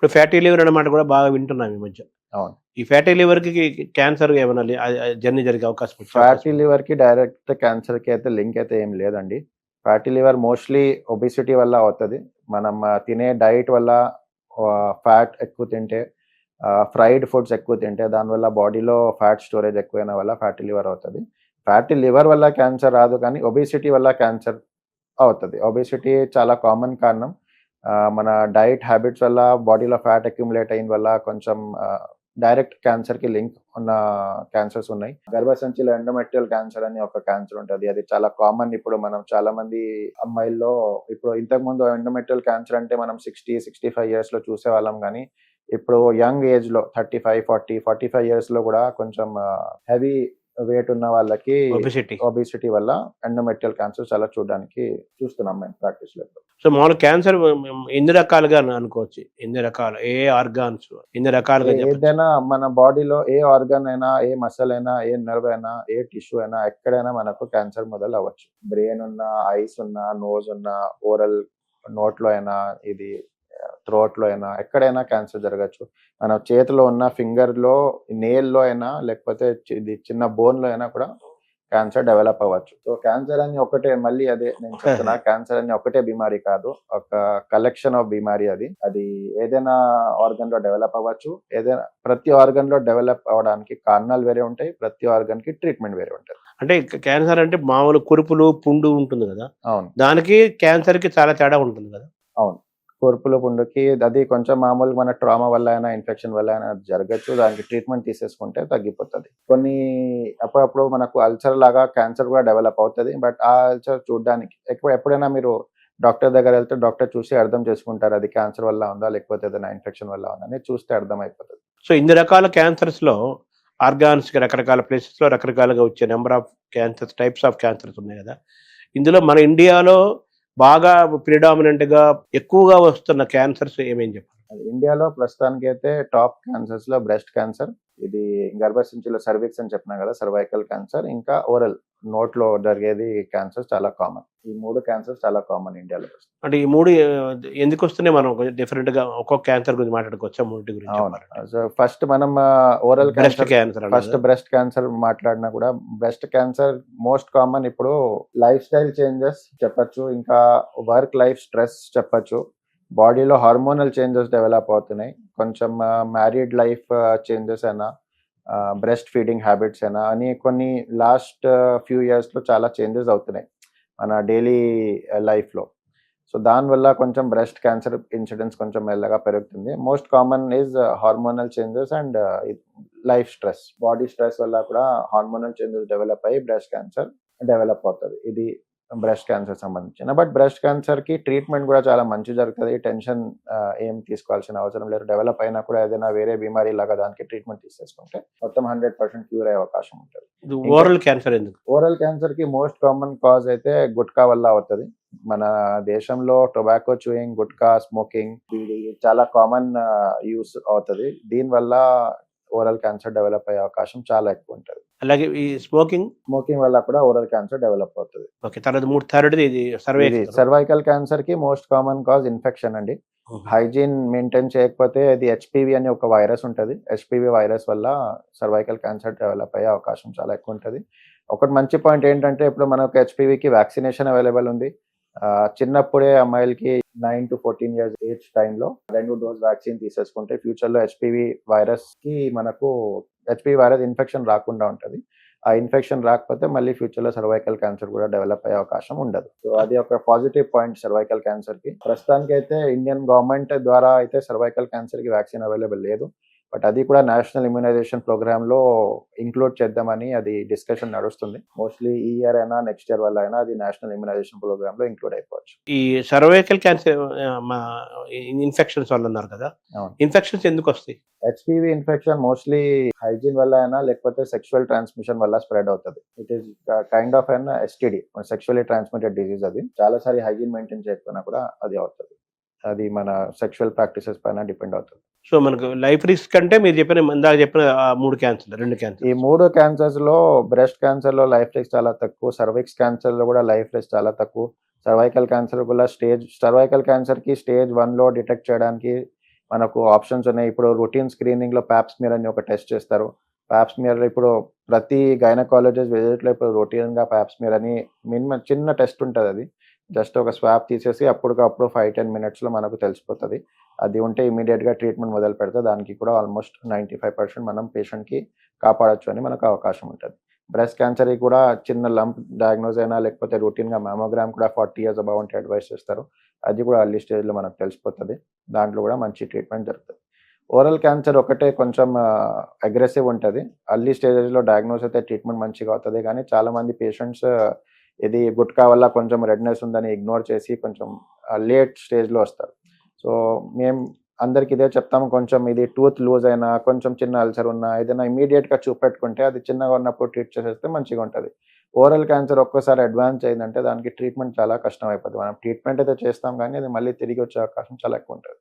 ఇప్పుడు fatty liver అన్నమాట కూడా బాగా వింటున్నాం ఈ మధ్య. అవును. ఈ ఫ్యాటీ లివర్కి క్యాన్సర్ ఏమైనా జర్నీ జరిగే అవకాశం ఫ్యాటీ లివర్కి డైరెక్ట్ క్యాన్సర్కి అయితే లింక్ అయితే ఏం లేదండి. ఫ్యాటీ లివర్ మోస్ట్లీ ఒబిసిటీ వల్ల అవుతుంది. మనం తినే డైట్ వల్ల ఫ్యాట్ ఎక్కువ తింటే ఫ్రైడ్ ఫుడ్స్ ఎక్కువ తింటే దానివల్ల బాడీలో ఫ్యాట్ స్టోరేజ్ ఎక్కువైన వల్ల ఫ్యాటీ లివర్ అవుతుంది. ఫ్యాటీ లివర్ వల్ల క్యాన్సర్ రాదు కానీ ఒబిసిటీ వల్ల క్యాన్సర్ అవుతుంది. ఒబిసిటీ చాలా కామన్ కారణం. మన డైట్ హ్యాబిట్స్ వల్ల బాడీలో ఫ్యాట్ అక్యుములేట్ అయిన వల్ల కొంచెం డైరెక్ట్ క్యాన్సర్కి లింక్ ఉన్న క్యాన్సర్స్ ఉన్నాయి. గర్భసంచిలో ఎండోమెట్రియల్ క్యాన్సర్ అని ఒక క్యాన్సర్ ఉంటుంది. అది చాలా కామన్. ఇప్పుడు మనం చాలా మంది అమ్మాయిల్లో ఇప్పుడు ఇంతకు ముందు ఎండోమెట్రియల్ క్యాన్సర్ అంటే మనం సిక్స్టీ సిక్స్టీ ఫైవ్ ఇయర్స్లో చూసేవాళ్ళం కానీ ఇప్పుడు యంగ్ ఏజ్లో thirty five forty forty five ఇయర్స్లో కూడా కొంచెం హెవీ వెయిట్ ఉన్న వాళ్ళకి ఒబిసిటీ ఒబిసిటీ వల్ల ఎండోమెట్రియల్ క్యాన్సర్ చాలా చూడడానికి చూస్తున్నాం మేము ప్రాక్టీస్లో సో మామూలు క్యాన్సర్ ఎన్ని రకాలుగా అను- అనుకోవచ్చు? ఎన్ని రకాలు? ఏ ఆర్గాన్స్ ఎన్ని రకాలుగా ఏదైనా మన బాడీలో ఏ ఆర్గన్ అయినా ఏ మసల్ అయినా ఏ నర్వ్ అయినా ఏ టిష్యూ అయినా ఎక్కడైనా మనకు క్యాన్సర్ మొదలు అవ్వచ్చు. బ్రెయిన్ ఉన్న ఐస్ ఉన్న నోజ్ ఉన్న ఓరల్ నోట్లో అయినా ఇది థ్రోట్లో అయినా ఎక్కడైనా క్యాన్సర్ జరగచ్చు. మన చేతిలో ఉన్న ఫింగర్లో నేల్లో అయినా లేకపోతే ఇది చిన్న బోన్లో అయినా కూడా క్యాన్సర్ డెవలప్ అవ్వచ్చు. సో క్యాన్సర్ అని ఒకటే మళ్ళీ అదే నేను చెప్తున్నా క్యాన్సర్ అని ఒకటే బీమారి కాదు. ఒక కలెక్షన్ ఆఫ్ బీమారి అది. అది ఏదైనా ఆర్గన్లో డెవలప్ అవ్వచ్చు. ఏదైనా ప్రతి ఆర్గన్లో డెవలప్ అవడానికి కారణాలు వేరే ఉంటాయి. ప్రతి ఆర్గన్కి ట్రీట్మెంట్ వేరే ఉంటుంది. అంటే క్యాన్సర్ అంటే మామూలు కురుపులు పుండు ఉంటుంది కదా? అవును. దానికి క్యాన్సర్కి చాలా తేడా ఉంటుంది కదా? కూర్పుల పుండుకి అది కొంచెం మామూలుగా మన ట్రామా వల్ల అయినా ఇన్ఫెక్షన్ వల్ల అయినా అది జరగచ్చు. దానికి ట్రీట్మెంట్ తీసేసుకుంటే తగ్గిపోతుంది. కొన్ని అప్పుడప్పుడు మనకు అల్సర్ లాగా క్యాన్సర్ కూడా డెవలప్ అవుతుంది. బట్ ఆ అల్సర్ చూడడానికి ఎక్కువ ఎప్పుడైనా మీరు డాక్టర్ దగ్గర వెళ్తే డాక్టర్ చూసి అర్థం చేసుకుంటారు అది క్యాన్సర్ వల్ల ఉందా లేకపోతే ఏదైనా ఇన్ఫెక్షన్ వల్ల ఉందా అని చూస్తే అర్థం అయిపోతుంది సో ఇన్ని రకాల క్యాన్సర్స్లో ఆర్గాన్స్ రకరకాల ప్లేసెస్లో రకరకాలుగా వచ్చే number of cancers types of cancers ఉన్నాయి కదా. ఇందులో మన ఇండియాలో బాగా ప్రిడామినెంట్గా ఎక్కువగా వస్తున్న క్యాన్సర్స్ ఏమేం చెప్పాలి? ఇండియాలో ప్రస్తుతానికి అయితే టాప్ క్యాన్సర్స్లో బ్రెస్ట్ క్యాన్సర్ ఇది గర్భసంచిలో సర్విక్స్ అని చెప్పినా కదా సర్వైకల్ క్యాన్సర్ ఇంకా ఓరల్ నోట్లో జరిగేది క్యాన్సర్ చాలా కామన్ ఈ మూడు క్యాన్సర్స్ చాలా కామన్ ఇండియాలో అంటే ఈ మూడు ఎందుకు వస్తున్నాయి? మనం కొంచెం డిఫరెంట్గా ఒక్కొక్క క్యాన్సర్ గురించి మాట్లాడుకోవచ్చా? మూడు గురించి ఫస్ట్ మనం oral breast cancer cancer first breast cancer మాట్లాడినా కూడా బ్రెస్ట్ క్యాన్సర్ మోస్ట్ కామన్ ఇప్పుడు లైఫ్ స్టైల్ చేంజెస్ చెప్పొచ్చు ఇంకా వర్క్ లైఫ్ స్ట్రెస్ చెప్పొచ్చు. బాడీలో హార్మోనల్ చేంజెస్ డెవలప్ అవుతున్నాయి. కొంచెం మ్యారీడ్ లైఫ్ చేంజెస్ అయినా బ్రెస్ట్ ఫీడింగ్ హ్యాబిట్స్ అయినా అని కొన్ని లాస్ట్ ఫ్యూ ఇయర్స్లో చాలా చేంజెస్ అవుతున్నాయి మన డైలీ లైఫ్లో సో దానివల్ల కొంచెం బ్రెస్ట్ క్యాన్సర్ ఇన్సిడెన్స్ కొంచెం మెల్లగా పెరుగుతుంది. Most common is hormonal changes and life stress. Body stress వల్ల కూడా హార్మోనల్ చేంజెస్ డెవలప్ అయ్యి బ్రెస్ట్ క్యాన్సర్ డెవలప్ అవుతుంది. ఇది బ్రెస్ట్ క్యాన్సర్ సంబంధించిన. బట్ బ్రెస్ట్ క్యాన్సర్కి ట్రీట్మెంట్ కూడా చాలా మంచి జరుగుతుంది. టెన్షన్ ఏం తీసుకోవాల్సిన అవసరం లేదు. డెవలప్ అయినా కూడా ఏదైనా వేరే బీమారీ లాగా దానికి ట్రీట్మెంట్ తీసేసుకుంటే మొత్తం హండ్రెడ్ పర్సెంట్ క్యూర్ అయ్యే అవకాశం ఉంటుంది. ఓరల్ క్యాన్సర్ ఎందుకు? ఓరల్ క్యాన్సర్కి మోస్ట్ కామన్ కాజ్ అయితే గుట్కా వల్ల అవుతుంది. మన దేశంలో టొబాకో చూయింగ్ గుట్కా స్మోకింగ్ చాలా కామన్ యూస్ అవుతుంది. దీని వల్ల ఓరల్ క్యాన్సర్ డెవలప్ అయ్యే అవకాశం చాలా ఎక్కువ ఉంటుంది అలాగే ఈ స్మోకింగ్ స్మోకింగ్ వల్ల కూడా ఓరల్ క్యాన్సర్ డెవలప్ అవుతుంది. ఓకే తర్వాత మూడు థర్డ్ ఇది సర్వే ఇది సర్వైకల్ క్యాన్సర్కి మోస్ట్ కామన్ కాజ్ ఇన్ఫెక్షన్ అండి. హైజీన్ మెయింటైన్ చేయకపోతే ఇది హెచ్పివి అని ఒక వైరస్ ఉంటుంది. హెచ్పివి వైరస్ వల్ల సర్వైకల్ క్యాన్సర్ డెవలప్ అయ్యే అవకాశం చాలా ఎక్కువ ఉంటుంది ఒకటి మంచి పాయింట్ ఏంటంటే ఇప్పుడు మనకు హెచ్పివికి వ్యాక్సినేషన్ అవైలబుల్ ఉంది. చిన్నప్పుడే అమ్మాయిలకి nine to fourteen years age టైంలో రెండు డోస్ వ్యాక్సిన్ తీసేసుకుంటే ఫ్యూచర్లో హెచ్పివి వైరస్కి మనకు హెచ్పివి వైరస్ ఇన్ఫెక్షన్ రాకుండా ఉంటుంది. ఆ ఇన్ఫెక్షన్ రాకపోతే మళ్ళీ ఫ్యూచర్లో సర్వైకల్ క్యాన్సర్ కూడా డెవలప్ అయ్యే అవకాశం ఉండదు. సో అది ఒక పాజిటివ్ పాయింట్ సర్వైకల్ క్యాన్సర్కి. ప్రస్తుతానికి అయితే ఇండియన్ గవర్నమెంట్ ద్వారా అయితే సర్వైకల్ క్యాన్సర్కి వ్యాక్సిన్ అవైలబుల్ లేదు. బట్ అది కూడా నేషనల్ ఇమ్యునైజేషన్ ప్రోగ్రామ్లో ఇంక్లూడ్ చేద్దామని అది డిస్కషన్ నడుస్తుంది. మోస్ట్లీ ఈ ఇయర్ అయినా నెక్స్ట్ ఇయర్ వల్ల అయినా అది నేషనల్ ఇమ్యునైజేషన్ ప్రోగ్రామ్లో ఇంక్లూడ్ అయిపోవచ్చు. ఈ సర్వైకల్ క్యాన్సర్ ఇన్ఫెక్షన్స్ వల్ల అన్నారు కదా. ఇన్ఫెక్షన్స్ ఎందుకు వస్తాయి? హెచ్పివి ఇన్ఫెక్షన్ మోస్ట్లీ హైజీన్ వల్ల అయినా లేకపోతే సెక్షువల్ ట్రాన్స్మిషన్ వల్ల స్ప్రెడ్ అవుతుంది. It is kind of an STD sexually transmitted disease అది. చాలా సారి హైజీన్ మెయింటైన్ చేయకపోయినా కూడా అది అవుతుంది. అది మన సెక్షువల్ ప్రాక్టీసెస్ పైన డిపెండ్ అవుతుంది. సో మనకు లైఫ్ రిస్క్ అంటే మీరు చెప్పిన ఇందాక చెప్పిన మూడు క్యాన్సర్ రెండు క్యాన్సర్ ఈ మూడు క్యాన్సర్స్లో బ్రెస్ట్ క్యాన్సర్లో లైఫ్ రిస్క్ చాలా తక్కువ సర్విక్స్ క్యాన్సర్లో కూడా లైఫ్ రిస్క్ చాలా తక్కువ. సర్వైకల్ క్యాన్సర్ కూడా స్టేజ్ సర్వైకల్ క్యాన్సర్కి స్టేజ్ వన్లో డిటెక్ట్ చేయడానికి మనకు ఆప్షన్స్ ఉన్నాయి. ఇప్పుడు రొటీన్ స్క్రీనింగ్లో ప్యాప్స్మియర్ అని ఒక టెస్ట్ చేస్తారు. ప్యాప్స్మియర్ ఇప్పుడు ప్రతి గైనకాలజిస్ట్ విజిట్లో ఇప్పుడు రొటీన్గా ప్యాప్స్మియర్ అని మినిమం చిన్న టెస్ట్ ఉంటుంది అది. జస్ట్ ఒక స్వాప్ తీసేసి అప్పటికప్పుడు ఫైవ్ టెన్ మినిట్స్లో మనకు తెలిసిపోతుంది. అది ఉంటే ఇమీడియట్గా ట్రీట్మెంట్ మొదలు పెడితే దానికి కూడా ఆల్మోస్ట్ నైంటీ ఫైవ్ పర్సెంట్ మనం పేషెంట్కి కాపాడొచ్చు అని మనకు అవకాశం ఉంటుంది. బ్రెస్ట్ క్యాన్సర్కి కూడా చిన్న లంప్ డయాగ్నోజ్ అయినా లేకపోతే రొటీన్గా మ్యామోగ్రామ్ కూడా ఫార్టీ ఇయర్స్ అబౌవ్ అంటే అడ్వైస్ చేస్తారు. అది కూడా అర్లీ స్టేజ్లో మనకు తెలిసిపోతుంది. దాంట్లో కూడా మంచి ట్రీట్మెంట్ జరుగుతుంది. ఓరల్ క్యాన్సర్ ఒకటే కొంచెం అగ్రెసివ్ ఉంటుంది. అర్లీ స్టేజెస్లో డయాగ్నోస్ అయితే ట్రీట్మెంట్ మంచిగా అవుతుంది. కానీ చాలామంది పేషెంట్స్ ఇది గుట్కా వల్ల కొంచెం రెడ్నెస్ ఉందని ఇగ్నోర్ చేసి కొంచెం లేట్ స్టేజ్లో వస్తారు. సో మేము అందరికి ఇదే చెప్తాము కొంచెం ఇది టూత్ లూజ్ అయినా కొంచెం చిన్న అల్సర్ ఉన్నా ఏదైనా ఇమీడియట్గా చూపెట్టుకుంటే అది చిన్నగా ఉన్నప్పుడు ట్రీట్ చేసేస్తే మంచిగా ఉంటుంది. ఓరల్ క్యాన్సర్ ఒక్కసారి అడ్వాన్స్ అయిందంటే దానికి ట్రీట్మెంట్ చాలా కష్టం అయిపోతుంది మనం ట్రీట్మెంట్ అయితే చేస్తాం కానీ అది మళ్ళీ తిరిగి వచ్చే అవకాశం చాలా ఎక్కువ ఉంటుంది.